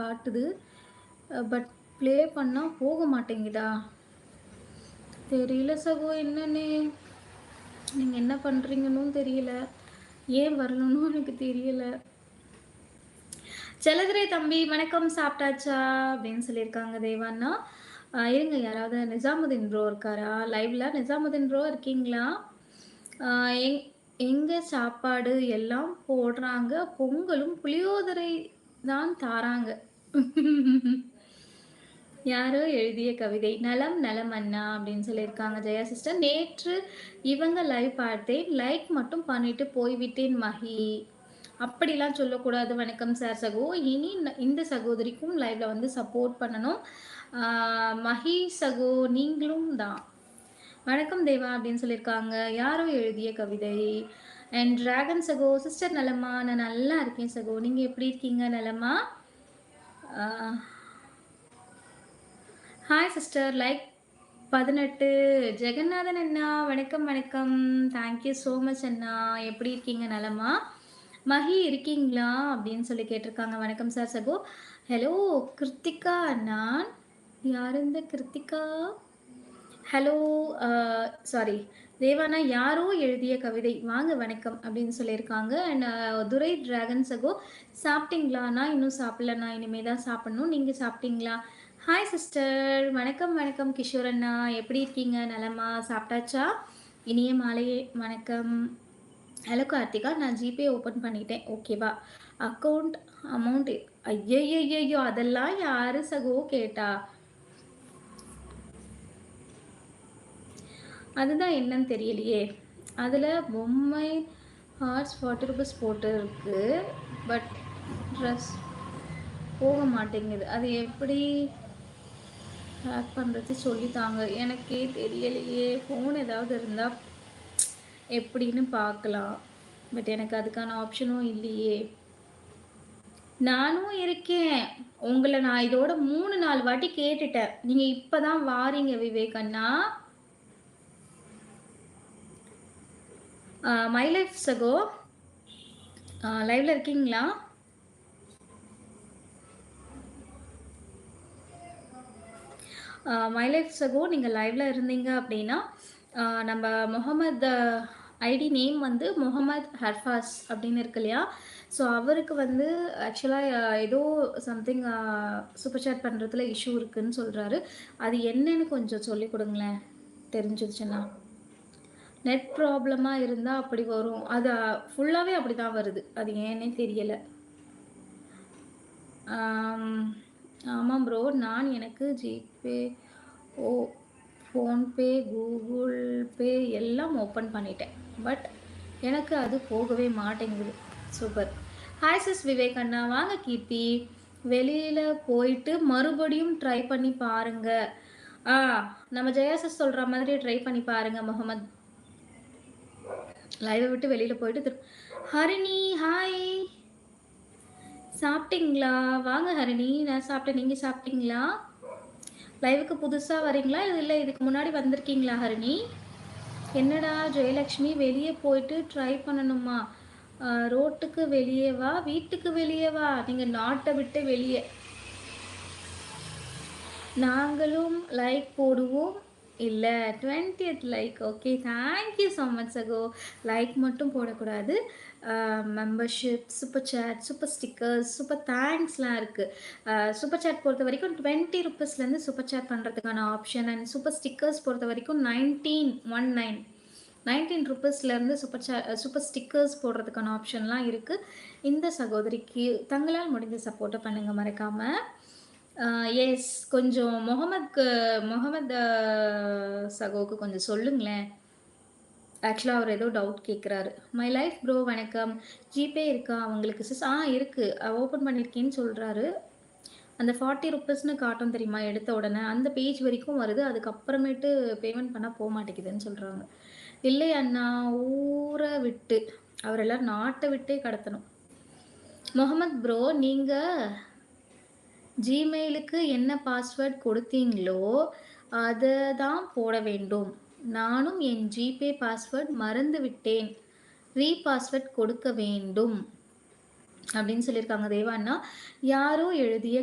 காட்டுது. But play பண்ணால் போக மாட்டேங்குதா? தெரியல சகோ என்னன்னு? நீங்கள் என்ன பண்ணுறீங்கன்னு தெரியல. ஏன் வரணும்னு எனக்கு தெரியல. செலதுரை தம்பி வணக்கம் சாப்பிட்டாச்சா? அப்படின்னு சொல்லியிருக்காங்க தேவான்னா இருங்க யாராவது நிஜாமுதீன் ப்ரோ இருக்காரா? லைவ்ல நிஜாமுதீன் ப்ரோ இருக்கீங்களா? எங் எங்க சாப்பாடு எல்லாம் போடுறாங்க. பொங்கலும் புளியோதரை தான் தாராங்க. யாரோ எழுதிய கவிதை நலம் நலம் அண்ணா அப்படின்னு சொல்லியிருக்காங்க ஜெயா சிஸ்டர். நேற்று இவங்க லைவ் பார்த்தேன். லைக் மட்டும் பண்ணிட்டு போய்விட்டேன் மஹி அப்படிலாம் சொல்லக்கூடாது. வணக்கம் சார் சகோ. இனி இந்த சகோதரிக்கும் லைவ்ல வந்து சப்போர்ட் பண்ணணும். மகி மஹி சகோ நீங்களும் தான். வணக்கம் தேவா அப்படின்னு சொல்லியிருக்காங்க. யாரோ எழுதிய கவிதை? அண்ட் டிராகன் சகோ சிஸ்டர் நலமா? நான் நல்லா இருக்கேன் சகோ. நீங்கள் எப்படி இருக்கீங்க நலமா? ஹாய் சிஸ்டர் லைக் பதினெட்டு. ஜெகநாதன் அண்ணா வணக்கம் வணக்கம். தேங்க்யூ ஸோ மச் அண்ணா. எப்படி இருக்கீங்க நலமா? மஹி இருக்கீங்களா? அப்படின்னு சொல்லி கேட்டிருக்காங்க. வணக்கம் சார் சகோ. ஹலோ கிருத்திகா நான் யார் இந்த கிருத்திகா? ஹலோ சாரி தேவானா யாரோ எழுதிய கவிதை. வாங்க வணக்கம் அப்படின்னு சொல்லியிருக்காங்க. அண்ட் uh, துரை டிராகன் சகோ சாப்பிட்டீங்களா? நான் இன்னும் சாப்பிடலண்ணா இனிமே தான் சாப்பிடணும். நீங்கள் சாப்பிட்டீங்களா? ஹாய் சிஸ்டர் வணக்கம் வணக்கம் கிஷோர் அண்ணா. எப்படி இருக்கீங்க? நலமா? சாப்பிட்டாச்சா? இனிய மாலை. வணக்கம். ஹலோ கார்த்திகா. நான் ஜிபே ஓப்பன் பண்ணிட்டேன். ஓகேவா அக்கௌண்ட் அமௌண்ட் ஐயோ அதெல்லாம் யாரு சகோ கேட்டா? அதுதான் என்னன்னு தெரியலையே. அதில் பொம்மை ஹார்ட்ஸ் ஃபார்ட்டி ருபீஸ் போட்டு இருக்கு பட் ட்ரெஸ் போக மாட்டேங்குது. அது எப்படி ஹேக் பண்ணுறது சொல்லித்தாங்க. எனக்கே தெரியலையே. ஃபோன் ஏதாவது இருந்தால் எப்படின்னு பார்க்கலாம். பட் எனக்கு அதுக்கான ஆப்ஷனும் இல்லையே. நானும் இருக்கேன். உங்களை நான் இதோட மூணு நாலு வாட்டி கேட்டுட்டேன். நீங்கள் இப்போ தான் வாரீங்க விவேக் அண்ணா. மை லைஃப் சகோ. லைவ்ல இருக்கீங்களா? மை லைஃப் சகோ நீங்கள் லைவ்ல இருந்தீங்க அப்படின்னா நம்ம முகமது ஐடி நேம் வந்து முகமது ஹர்ஃபாஸ் அப்படின்னு இருக்கு இல்லையா? ஸோ அவருக்கு வந்து ஆக்சுவலாக ஏதோ சம்திங் சூப்பர் சேட் பண்ணுறதுல இஷ்யூ இருக்குன்னு சொல்கிறாரு அது என்னன்னு கொஞ்சம் சொல்லி கொடுங்களேன். தெரிஞ்சிருச்சுன்னா. நெட் ப்ராப்ளமாக இருந்தால் அப்படி வரும். அது ஃபுல்லாகவே அப்படி தான் வருது. அது ஏன்னே தெரியலை. ஆமாம் ப்ரோ நான் எனக்கு ஜிபே ஓ ஃபோன்பே கூகுள் பே எல்லாம் ஓப்பன் பண்ணிட்டேன். பட் எனக்கு அது போகவே மாட்டேங்குது. சூப்பர். ஹாய் சிஸ் விவேக் அண்ணா. வாங்க கீர்த்தி. வெளியில் போயிட்டு மறுபடியும் ட்ரை பண்ணி பாருங்கள் ஆ நம்ம ஜெயா சிஸ் சொல்கிற மாதிரி ட்ரை பண்ணி பாருங்கள் முகமது. லைவை விட்டு வெளியில் போயிட்டு திரு ஹரிணி ஹாய் சாப்பிட்டீங்களா? வாங்க ஹரிணி நான் சாப்பிட்டேன். நீங்கள் சாப்பிட்டீங்களா? லைவுக்கு புதுசாக வரீங்களா? இல்லை இதுக்கு முன்னாடி வந்திருக்கீங்களா ஹரிணி? என்னடா ஜெயலக்ஷ்மி வெளியே போயிட்டு ட்ரை பண்ணணுமா? ரோட்டுக்கு வெளியே வா வீட்டுக்கு வெளியே வா. நீங்கள் நாட்டை விட்டு வெளியே. நாங்களும் லைக் போடுவோம். இல்லை டுவெண்ட்டியத் like okay thank you so much சகோ லைக் மட்டும் போடக்கூடாது. Membership super chat super stickers super தேங்க்ஸ்லாம் இருக்குது சூப்பர் சேட் பொறுத்த வரைக்கும் டுவெண்ட்டி ருப்பீஸ்லேருந்து சூப்பர் சேட் பண்ணுறதுக்கான ஆப்ஷன் அண்ட் சூப்பர் ஸ்டிக்கர்ஸ் பொறுத்த வரைக்கும் நைன்டீன் ஒன் நைன் நைன்டீன் ருப்பீஸ்லேருந்து சூப்பர் சே சூப்பர் ஸ்டிக்கர்ஸ் போடுறதுக்கான ஆப்ஷன்லாம் இருக்குது இந்த சகோதரிக்கு தங்களால் முடிந்த சப்போர்ட்டை பண்ணுங்கள் மறக்காமல் எஸ் கொஞ்சம் முகமதுக்கு முகமது சகோவுக்கு கொஞ்சம் சொல்லுங்களேன். ஆக்சுவலாக அவர் ஏதோ டவுட் கேட்குறாரு மை லைஃப் ப்ரோ வணக்கம். ஜிபே இருக்கா? அவங்களுக்கு சிஸ் ஆ இருக்குது ஓப்பன் பண்ணியிருக்கேன்னு சொல்கிறாரு அந்த ஃபார்ட்டி ருப்பீஸ்னு காட்டும் தெரியுமா? எடுத்த உடனே அந்த பேஜ் வரைக்கும் வருது. அதுக்கப்புறமேட்டு பேமெண்ட் பண்ணால் போக மாட்டேங்குதுன்னு சொல்கிறாங்க இல்லை அண்ணா ஊரை விட்டு. அவரெல்லாம் நாட்டை விட்டே கடத்தணும். முகமது ப்ரோ நீங்கள் ஜிமெயிலுக்கு என்ன பாஸ்வேர்ட் கொடுத்தீங்களோ அதை தான் போட வேண்டும். நானும் என் ஜிபே பாஸ்வேர்ட் மறந்து விட்டேன் ரீ பாஸ்வேர்ட் கொடுக்க வேண்டும். அப்படின்னு சொல்லியிருக்காங்க தேவான்னா யாரோ எழுதிய